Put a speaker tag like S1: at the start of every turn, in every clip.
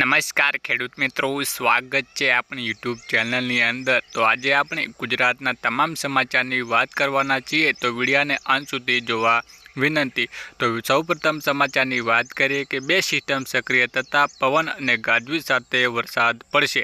S1: નમસ્કાર ખેડૂત મિત્રો, સ્વાગત છે આપણી યુટ્યુબ ચેનલની અંદર. તો આજે આપણે ગુજરાતના તમામ સમાચારની વાત કરવાના છીએ. તો વિડીયાને અંત સુધી જોવા વિનંતી. તો સૌપ્રથમ સમાચારની વાત કરીએ કે બે સિસ્ટમ સક્રિય થતાં પવન અને ગાજવીજ સાથે વરસાદ પડશે.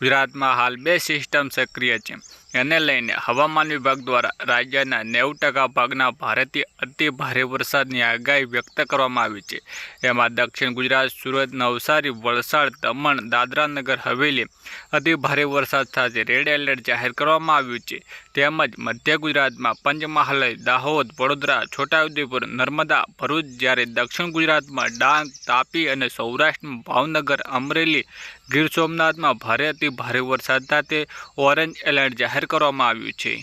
S1: ગુજરાતમાં હાલ બે સિસ્ટમ સક્રિય છે. એને લઈને હવામાન વિભાગ દ્વારા રાજ્યના નેવું ટકા ભાગના ભારેથી અતિ ભારે વરસાદની આગાહી વ્યક્ત કરવામાં આવી છે. એમાં દક્ષિણ ગુજરાત, સુરત, નવસારી, વલસાડ, દમણ દાદરાનગર હવેલી અતિ ભારે વરસાદ સાથે રેડ એલર્ટ જાહેર કરવામાં આવ્યું છે. તેમજ મધ્ય ગુજરાતમાં પંચમહાલ દાહોદ, વડોદરા, છોટાઉદેપુર, નર્મદા, ભરૂચ જ્યારે દક્ષિણ ગુજરાતમાં ડાંગ, તાપી અને સૌરાષ્ટ્રમાં ભાવનગર, અમરેલી ગીર સોમનાથમાં ભારે અતિ ભારે વરસાદ સાથે ઓરેન્જ એલર્ટ જાહેર કરવામાં આવ્યું છે.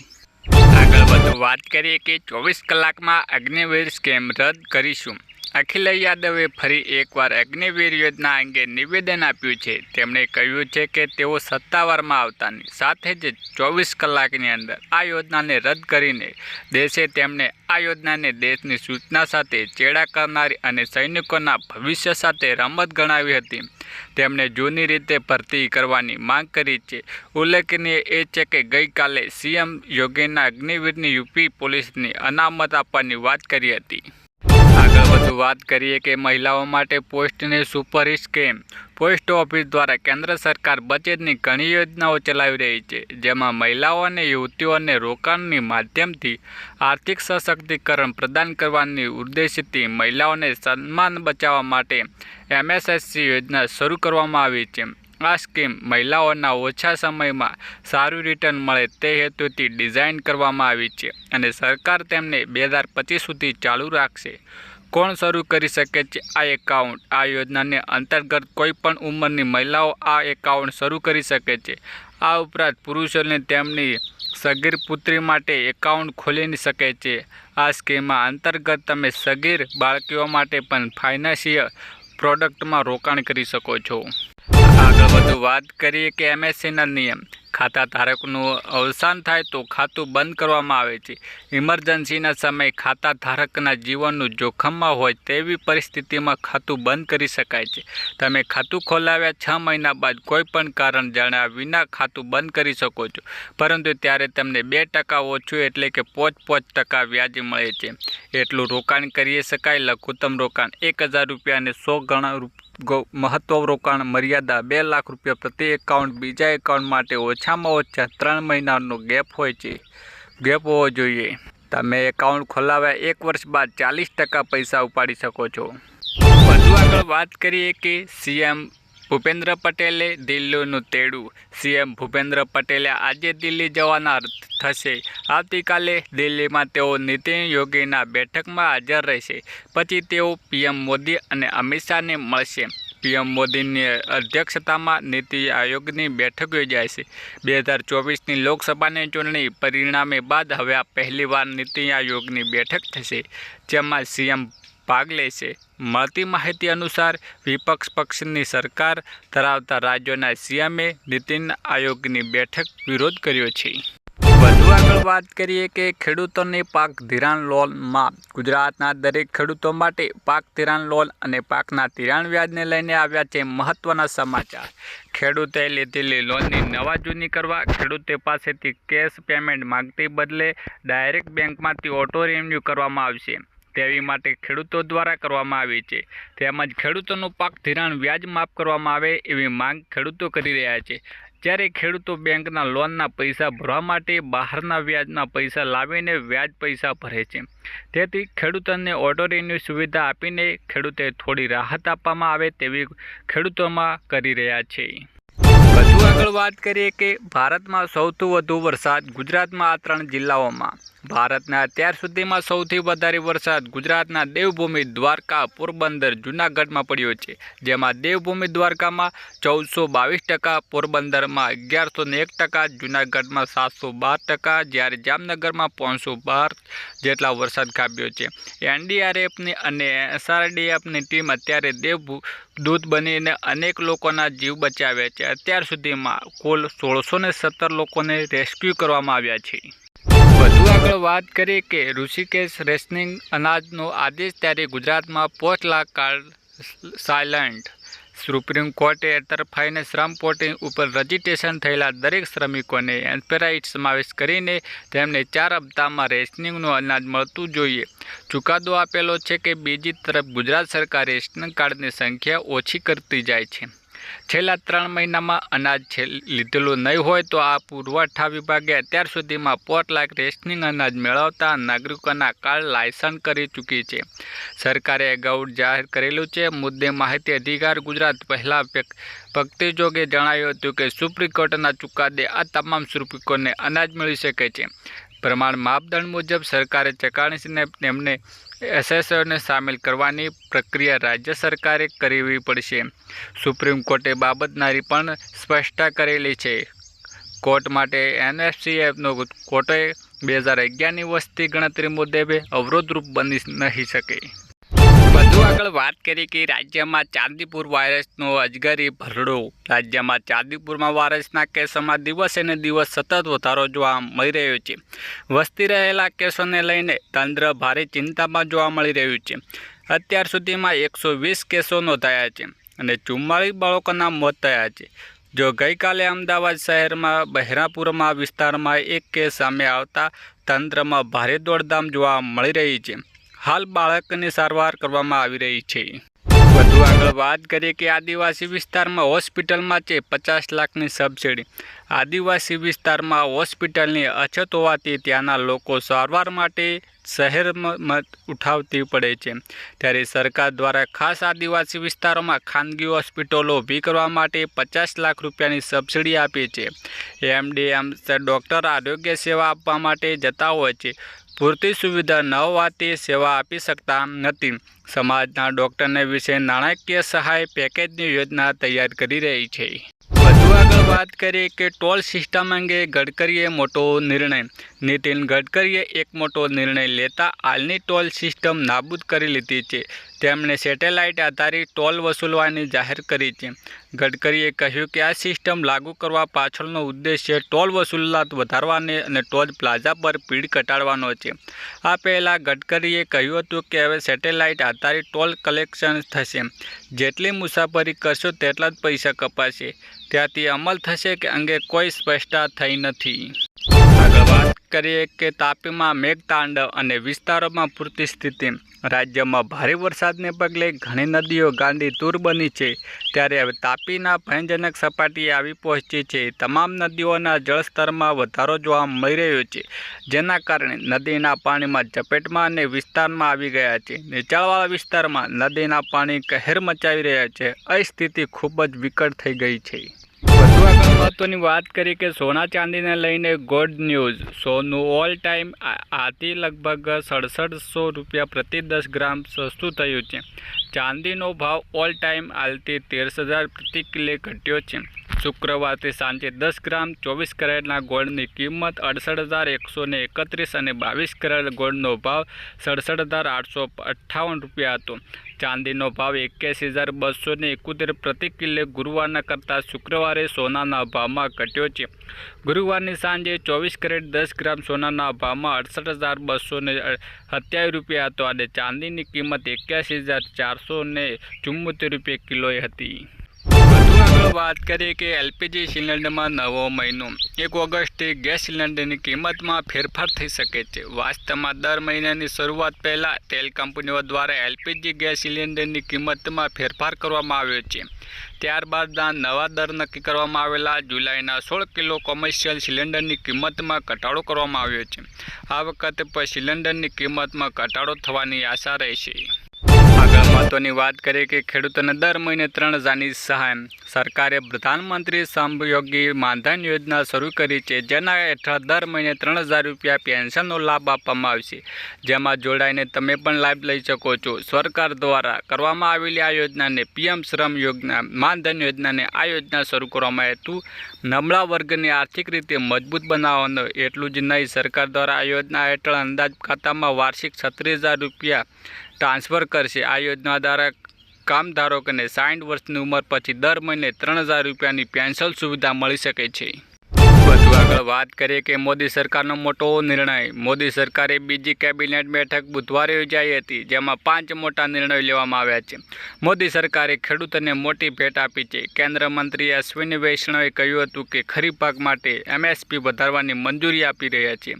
S1: આગળ વધુ વાત કરીએ કે ચોવીસ કલાકમાં અગ્નિવીર સ્કેમ રદ કરીશું. અખિલ યાદવે ફરી એકવાર અગ્નિવીર યોજના અંગે નિવેદન આપ્યું છે. તેમણે કહ્યું છે કે તેઓ સત્તાવારમાં આવતાની સાથે જ ચોવીસ કલાકની અંદર આ યોજનાને રદ કરીને દેશે તેમણે આ યોજનાને દેશની સૂચના સાથે ચેડા કરનારી અને સૈનિકોના ભવિષ્ય સાથે રમત ગણાવી હતી. તેમણે જૂની રીતે ભરતી કરવાની માંગ કરી છે. ઉલ્લેખનીય એ છે કે ગઈકાલે સીએમ યોગીના અગ્નિવીરની યુપી પોલીસની અનામત આપવાની વાત કરી હતી. આગળ વધુ વાત કરીએ કે મહિલાઓ માટે પોસ્ટની સુપર સ્કીમ, પોસ્ટ ઓફિસ દ્વારા કેન્દ્ર સરકાર બચતની ઘણી યોજનાઓ ચલાવી રહી છે, જેમાં મહિલાઓ અને યુવતીઓને રોકાણની માધ્યમથી આર્થિક સશક્તિકરણ પ્રદાન કરવાની ઉદ્દેશથી મહિલાઓને સન્માન બચાવવા માટે એમએસએસસી યોજના શરૂ કરવામાં આવી છે. આ સ્કીમ મહિલાઓના ઓછા સમયમાં સારું રિટર્ન મળે તે હેતુથી ડિઝાઇન કરવામાં આવી છે અને સરકાર તેમને બે હજાર પચીસ સુધી ચાલુ રાખશે. કોણ શરૂ કરી શકે છે આ એકાઉન્ટ આ યોજનાને અંતર્ગત કોઈ પણ ઉંમરની મહિલાઓ આ એકાઉન્ટ શરૂ કરી શકે છે. આ ઉપરાંત પુરુષોને તેમની સગીર પુત્રી માટે એકાઉન્ટ ખોલી શકે છે. આ સ્કીમમાં અંતર્ગત તમે સગીર બાળકીઓ માટે પણ ફાઇનાન્સિયલ પ્રોડક્ટમાં રોકાણ કરી શકો છો. વધુ વાત કરીએ કે એમએસસીના નિયમ. ખાતા ધારકનું અવસાન થાય તો ખાતું બંધ કરવામાં આવે છે. ઇમરજન્સીના સમયે ખાતા ધારકના જીવનનું જોખમમાં હોય તેવી પરિસ્થિતિમાં ખાતું બંધ કરી શકાય છે. તમે ખાતું ખોલાવ્યા છ મહિના બાદ કોઈપણ કારણ જાણ્યા વિના ખાતું બંધ કરી શકો છો. પરંતુ ત્યારે તમને બે ટકા ઓછું એટલે કે પોચ પોચ ટકા વ્યાજ મળે છે. એટલું રોકાણ કરી શકાય. લઘુત્તમ રોકાણ એક હજાર રૂપિયાને સો ગણા મહત્વ રોકાણ મર્યાદા બે લાખ રૂપિયા પ્રતિ એકાઉન્ટ, બીજા એકાઉન્ટ માટે ઓછામાં ઓછા ત્રણ મહિનાનો ગેપ હોય છે. ગેપ હોવો જોઈએ. તમે એકાઉન્ટ ખોલાવ્યા એક વર્ષ બાદ ચાલીસ ટકા પૈસા ઉપાડી શકો છો. વધુ આગળ વાત કરીએ કે સીએમ ભૂપેન્દ્ર પટેલે દિલ્હીનું તેડું. સીએમ ભૂપેન્દ્ર પટેલે આજે દિલ્હી જવાના થશે. આવતીકાલે દિલ્હીમાં તેઓ નીતિન યોગીના બેઠકમાં હાજર રહેશે. પછી તેઓ પીએમ મોદી અને અમિત શાહને મળશે. પીએમ મોદીની અધ્યક્ષતામાં નીતિ આયોગની બેઠક યોજાય છે. બે હજાર ચોવીસની લોકસભાની ચૂંટણી પરિણામે બાદ હવે આ પહેલીવાર નીતિ આયોગની બેઠક થશે, જેમાં સીએમ ભાગ લેશે મળતી માહિતી અનુસાર વિપક્ષ પક્ષની સરકાર ધરાવતા રાજ્યોના સીએમએ નીતિન આયોગની બેઠક વિરોધ કર્યો છે. વધુ આગળ વાત કરીએ કે ખેડૂતોની પાક ધિરાણ લોનમાં ગુજરાતના દરેક ખેડૂતો માટે પાક ધિરાણ લોન અને પાકના ધિરાણ વ્યાજને લઈને આવ્યા છે મહત્વના સમાચાર. ખેડૂતે લીધેલી લોનની નવા જૂની કરવા ખેડૂતે પાસેથી કેશ પેમેન્ટ માંગતી બદલે ડાયરેક્ટ બેંકમાંથી ઓટો રિન્યૂ કરવામાં આવશે. તેવી માટે ખેડૂતો દ્વારા કરવામાં આવી છે. તેમજ ખેડૂતોનું પાક ધિરાણ વ્યાજ માફ કરવામાં આવે એવી માંગ ખેડૂતો કરી રહ્યા છે. જ્યારે ખેડૂતો બેંકના લોનના પૈસા ભરવા માટે બહારના વ્યાજના પૈસા લાવીને વ્યાજ પૈસા ભરે છે. તેથી ખેડૂતોને ઓટો રિન્યુ સુવિધા આપીને ખેડૂતે થોડી રાહત આપવામાં આવે તેવી ખેડૂતોમાં કરી રહ્યા છે. વધુ આગળ વાત કરીએ કે ભારતમાં સૌથી વધુ વરસાદ ગુજરાતમાં આ ત્રણ જિલ્લાઓમાં ભારતના અત્યાર સુધીમાં સૌથી વધારે વરસાદ ગુજરાતના દેવભૂમિ દ્વારકા, પોરબંદર, જૂનાગઢમાં પડ્યો છે. જેમાં દેવભૂમિ દ્વારકામાં ચૌદસો બાવીસ ટકા, પોરબંદરમાં અગિયારસો ને એક ટકા, જૂનાગઢમાં સાતસો બાર ટકા, જ્યારે જામનગરમાં પાંચસો બાર જેટલા વરસાદ ખાબ્યો છે. એનડીઆરએફની અને એસઆરડીએફની ટીમ અત્યારે દેવ દૂત બનીને અનેક લોકોના જીવ બચાવ્યા છે. અત્યાર સુધીમાં કુલ સોળસો સત્તર લોકોને રેસ્ક્યુ કરવામાં આવ્યા છે. આગળ વાત કરીએ કે ઋષિકેશ રેશનિંગ અનાજનો આદેશ ત્યારે ગુજરાતમાં post lakh card silent supreme કોર્ટે તરફાઈને શ્રમ પોર્ટિંગ ઉપર રજીસ્ટ્રેશન થયેલા દરેક શ્રમિકોને એમ્પેરાઇટ સમાવેશ કરીને તેમને ચાર હપ્તામાં રેશનિંગનું અનાજ મળતું જોઈએ. ચુકાદો આપેલો છે કે બીજી તરફ ગુજરાત સરકાર રેશનિંગ કાર્ડની સંખ્યા ઓછી કરતી જાય છે. છેલ્લા ત્રણ મહિનામાં અનાજ છે, લીધેલું નહીં હોય તો આ પુરવઠા વિભાગે અત્યાર સુધીમાં પોત લાખ રેશનિંગ અનાજ મેળવતા નાગરિકોના કાર્ડ લાયસન્સ કરી ચૂકી છે. સરકારે અગાઉ જાહેર કરેલું છે. મુદ્દે માહિતી અધિકાર ગુજરાત પહેલાં ભક્તિજોગે જણાવ્યું હતું કે સુપ્રીમ કોર્ટના ચુકાદે આ તમામ શ્રમિકોને અનાજ મળી શકે છે. પ્રમાણ માપદંડ મુજબ સરકારે ચકાસીને તેમને એસએસઓને સામેલ કરવાની પ્રક્રિયા રાજ્ય સરકારે કરવી પડશે. સુપ્રીમ કોર્ટે બાબતનારી પણ સ્પષ્ટતા કરેલી છે. કોર્ટ માટે એનએફસીએફનો કોર્ટે બે હજાર અગિયારની વસ્તી ગણતરી મુદ્દે અવરોધરૂપ બની નહીં શકે. વધુ આગળ વાત કરી કે રાજ્યમાં ચાંદીપુર વાયરસનો અજગરી ભરડો, રાજ્યમાં ચાંદીપુરમાં વાયરસના કેસોમાં દિવસે ને દિવસ સતત વધારો જોવા મળી રહ્યો છે. વસ્તી રહેલા કેસોને લઈને તંત્ર ભારે ચિંતામાં જોવા મળી રહ્યું છે. અત્યાર સુધીમાં એકસો વીસ કેસો નોંધાયા છે અને ચુમ્માળીસ બાળકોના મોત થયા છે. જો ગઈકાલે અમદાવાદ શહેરમાં બહેરાપુરમાં વિસ્તારમાં એક કેસ સામે આવતા તંત્રમાં ભારે દોડધામ જોવા મળી રહી છે. હાલ બાળકની સારવાર કરવામાં આવી રહી છે. વધુ આગળ વાત કરીએ કે આદિવાસી વિસ્તારમાં હોસ્પિટલમાં છે પચાસ લાખની સબસિડી. આદિવાસી વિસ્તારમાં હોસ્પિટલની અછત હોવાથી ત્યાંના લોકો સારવાર માટે શહેરમાં ઉઠાવતી પડે છે. ત્યારે સરકાર દ્વારા ખાસ આદિવાસી વિસ્તારોમાં ખાનગી હોસ્પિટલો ઊભી કરવા માટે પચાસ લાખ રૂપિયાની સબસિડી આપી છે. એમડી એમ ડૉક્ટર આરોગ્ય સેવા આપવા માટે જતા હોય છે. પૂરતી સુવિધા ન હોવાથી સેવા આપી શકતા નથી. સમાજના ડોક્ટરને વિશે નાણાકીય સહાય પેકેજની યોજના તૈયાર કરી રહી છે. વધુ આગળ વાત કરીએ કે ટોલ સિસ્ટમ અંગે ગડકરીએ મોટો નિર્ણય. નીતિન ગડકરીએ એક મોટો નિર્ણય લેતા હાલની ટોલ સિસ્ટમ નાબૂદ કરી લીધી છે. તેમણે સેટેલાઇટ આધારિત ટોલ વસૂલવાની જાહેર કરી છે. ગડકરીએ કહ્યું કે આ સિસ્ટમ લાગુ કરવા પાછળનો ઉદ્દેશ્ય ટોલ વસૂલાત વધારવાને અને ટોલ પ્લાઝા પર ભીડ ઘટાડવાનો છે. આ પહેલાં ગડકરીએ કહ્યું હતું કે હવે સેટેલાઇટ આધારિત ટોલ કલેક્શન થશે. જેટલી મુસાફરી કરશો તેટલા જ પૈસા કપાશે. ત્યાંથી અમલ થશે કે અંગે કોઈ સ્પષ્ટતા થઈ નથી. કરીએ કે તાપીમાં મેઘતાંડવ અને વિસ્તારોમાં પૂરતી સ્થિતિ. રાજ્યમાં ભારે વરસાદને પગલે ઘણી નદીઓ ગાંડી તૂર બની છે. ત્યારે હવે તાપીના ભયજનક સપાટીએ આવી પહોંચી છે. તમામ નદીઓના જળસ્તરમાં વધારો જોવા મળી રહ્યો છે. જેના કારણે નદીના પાણીમાં ઝપેટમાં અને વિસ્તારમાં આવી ગયા છે. નીચાણવાળા વિસ્તારમાં નદીના પાણી કહેર મચાવી રહ્યા છે. આ સ્થિતિ ખૂબ જ વિકટ થઈ ગઈ છે. મહત્વની વાત કરી કે સોના ચાંદીને લઈને ગુડ ન્યૂઝ સોનું ઓલ ટાઈમ આથી લગભગ સડસઠસો રૂપિયા પ્રતિ દસ ગ્રામ સસ્તું થયું છે. ચાંદીનો ભાવ ઓલ ટાઈમ હાલથી તેરસ હજાર પ્રતિ કિલે ઘટ્યો છે. શુક્રવારથી સાંજે દસ ગ્રામ ચોવીસ કેરેટના ગોલ્ડની કિંમત અડસઠ હજાર એકસો એકત્રીસ અને બાવીસ કેરેટ ગોલ્ડનો ભાવ સડસઠ હજાર આઠસો અઠ્ઠાવન રૂપિયા હતો. ચાંદીનો ભાવ એક્યાસી હજાર બસો એકોતેર પ્રતિ કિલો ગુરુવારના કરતાં શુક્રવારે સોનાના ભાવમાં ઘટ્યો છે. ગુરુવારની સાંજે ચોવીસ કેરેટ દસ ગ્રામ સોનાના ભાવમાં અડસઠ હજાર બસો સત્યાવીસ રૂપિયા હતો અને ચાંદીની કિંમત એક્યાસી હજાર ચારસો ચુમ્મોતેર રૂપિયા કિલોએ હતી. આગળ વાત કરીએ કે એલપીજી સિલિન્ડરમાં નવો મહિનો. એક ઓગસ્ટથી ગેસ સિલિન્ડરની કિંમતમાં ફેરફાર થઈ શકે છે. વાસ્તવમાં દર મહિનાની શરૂઆત પહેલાં તેલ કંપનીઓ દ્વારા એલપીજી ગેસ સિલિન્ડરની કિંમતમાં ફેરફાર કરવામાં આવ્યો છે. ત્યારબાદના નવા દર નક્કી કરવામાં આવેલા જુલાઈના સોળ કિલો કોમર્શિયલ સિલિન્ડરની કિંમતમાં ઘટાડો કરવામાં આવ્યો છે. આ વખતે પણ સિલિન્ડરની કિંમતમાં ઘટાડો થવાની આશા રહેશે. મહત્વની વાત કરીએ કે ખેડૂતોને દર મહિને ત્રણ હજારની સહાય. સરકારે પ્રધાનમંત્રી શ્રમયોગી માનધન યોજના શરૂ કરી છે, જેના હેઠળ દર મહિને ત્રણ હજાર રૂપિયા પેન્શનનો લાભ આપવામાં આવશે. જેમાં જોડાઈને તમે પણ લાભ લઈ શકો છો. સરકાર દ્વારા કરવામાં આવેલી આ યોજનાને પીએમ શ્રમ યોજના, માનધન યોજનાને આ યોજના શરૂ કરવામાં હેતુ. નબળા વર્ગને આર્થિક રીતે મજબૂત બનાવવાનો એટલું જ નહીં, સરકાર દ્વારા આ યોજના હેઠળ અંદાજ ખાતામાં વાર્ષિક છત્રીસ રૂપિયા ટ્રાન્સફર કરશે. આ યોજના દ્વારા કામધારકોને સાઠ વર્ષની ઉંમર પછી દર મહિને ત્રણ હજાર રૂપિયાની પેન્શન સુવિધા મળી શકે છે. વધુ આગળ વાત કરીએ કે મોદી સરકારનો મોટો નિર્ણય. મોદી સરકારે બીજી કેબિનેટ બેઠક બુધવારે યોજાઈ હતી, જેમાં પાંચ મોટા નિર્ણયો લેવામાં આવ્યા છે. મોદી સરકારે ખેડૂતોને મોટી ભેટ આપી છે. કેન્દ્ર મંત્રી અશ્વિની વૈષ્ણવે કહ્યું હતું કે ખરીફ પાક માટે એમએસપી વધારવાની મંજૂરી આપી રહ્યા છે,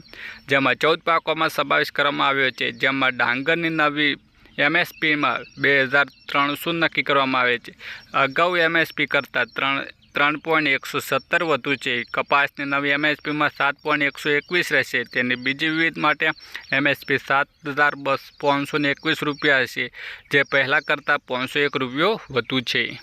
S1: જેમાં ચૌદ પાકોમાં સમાવેશ કરવામાં આવ્યો છે, જેમાં ડાંગરની નવી એમએસપીમાં બે હજાર ત્રણસો નક્કી કરવામાં આવે છે. અગાઉ એમએસપી કરતાં ત્રણ ત્રણ પોઈન્ટ એકસો સત્તર વધુ છે. કપાસની નવી એમએસપીમાં સાત પોઈન્ટ એકસો એકવીસ રહેશે. તેની બીજી વિવિધ માટે એમએસપી સાત હજાર બસ પાંચસો એકવીસ રૂપિયા હશે. જે પહેલાં કરતાં પાંચસો એક રૂપિયો વધુ છે.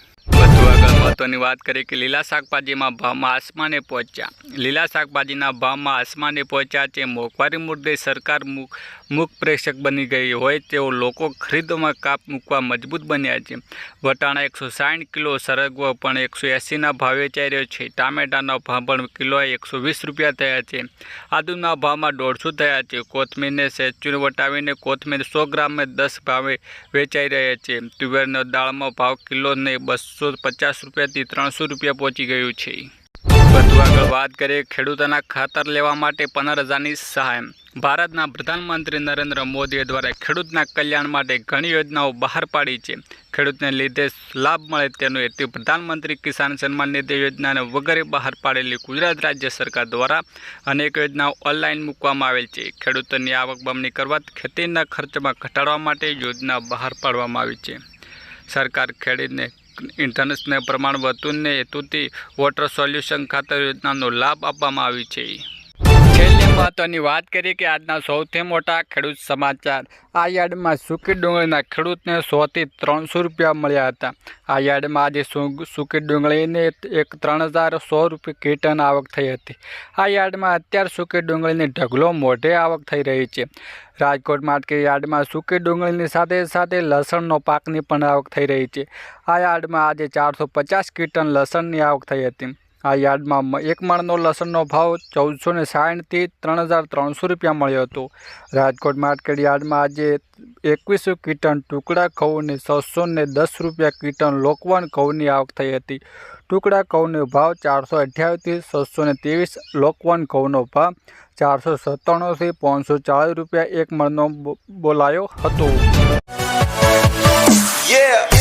S1: મહત્વની વાત કરીએ કે લીલા શાકભાજીમાં ભાવમાં આસમાને પહોંચ્યા. લીલા શાકભાજીના ભાવમાં આસમાને પહોંચ્યા છે મોંઘવારી મુદ્દે સરકાર મુખ મુખ પ્રેક્ષક બની ગઈ હોય તેઓ લોકો ખરીદવામાં કાપ મૂકવા મજબૂત બન્યા છે. વટાણા એકસો સાઠ કિલો, સરગવો પણ એકસો એંસીના ભાવે વેચાઈ રહ્યો છે. ટામેટાનો ભાવ પણ કિલોએ એકસો વીસ રૂપિયા થયા છે. આદુના ભાવમાં દોઢસો થયા છે. કોથમીરને સેચ્યુર વટાવીને કોથમીર સો ગ્રામે દસ ભાવે વેચાઈ રહ્યા છે. તુવેરનો દાળમાં ભાવ કિલોને બસો પચાસ રૂપિયાથી ત્રણસો રૂપિયા પહોંચી ગયું છે. વધુ આગળ વાત કરીએ ખેડૂતોના ખાતર લેવા માટે પંદર હજારની સહાય. ભારતના પ્રધાનમંત્રી નરેન્દ્ર મોદી દ્વારા ખેડૂતના કલ્યાણ માટે ઘણી યોજનાઓ બહાર પાડી છે. ખેડૂતને લીધે લાભ મળે તેનો હેતુ પ્રધાનમંત્રી કિસાન સન્માન નિધિ યોજનાને વગેરે બહાર પાડેલી ગુજરાત રાજ્ય સરકાર દ્વારા અનેક યોજનાઓ ઓનલાઈન મૂકવામાં આવેલ છે. ખેડૂતોની આવક બમણી કરવા ખેતીના ખર્ચમાં ઘટાડવા માટે યોજના બહાર પાડવામાં આવી છે. સરકાર ખેડૂતને ઇન્ટરનેશનલ પ્રમાણ વધુને હેતુથી વોટર સોલ્યુશન ખાતર યોજનાનો લાભ આપવામાં આવી છે. મહત્વની વાત કરીએ કે આજના સૌથી મોટા ખેડૂત સમાચાર. આ યાર્ડમાં સુકી ડુંગળીના ખેડૂતને સોથી ત્રણસો રૂપિયા મળ્યા હતા. આ યાર્ડમાં આજે સૂકી ડુંગળીને એક ત્રણ હજાર સો રૂપિયા કીટન આવક થઈ હતી. આ યાર્ડમાં અત્યાર સુકી ડુંગળીની ઢગલો મોઢે આવક થઈ રહી છે. રાજકોટ માર્કેટ યાર્ડમાં સૂકી ડુંગળીની સાથે સાથે લસણનો પાકની પણ આવક થઈ રહી છે. આ યાર્ડમાં આજે ચારસો પચાસ કીટન લસણની આવક થઈ હતી. આ યાર્ડમાં એક માળનો લસણનો ભાવ ચૌદસો ને સાઠથી ત્રણ હજાર ત્રણસો રૂપિયા મળ્યો હતો. રાજકોટ માર્કેટ યાર્ડમાં આજે એકવીસો કીટન ટુકડા ઘઉંને છસો ને દસ રૂપિયા કીટન લોકવન ઘઉંની આવક થઈ હતી. ટુકડા ઘઉંનો ભાવ ચારસો અઠ્યાવીસથી છસો ને ત્રેવીસ લોકવન ઘઉંનો ભાવ ચારસો સત્તાણુંથી પાંચસો ચાળીસ રૂપિયા એક મણનો બોલાયો હતો.
S2: Yeah.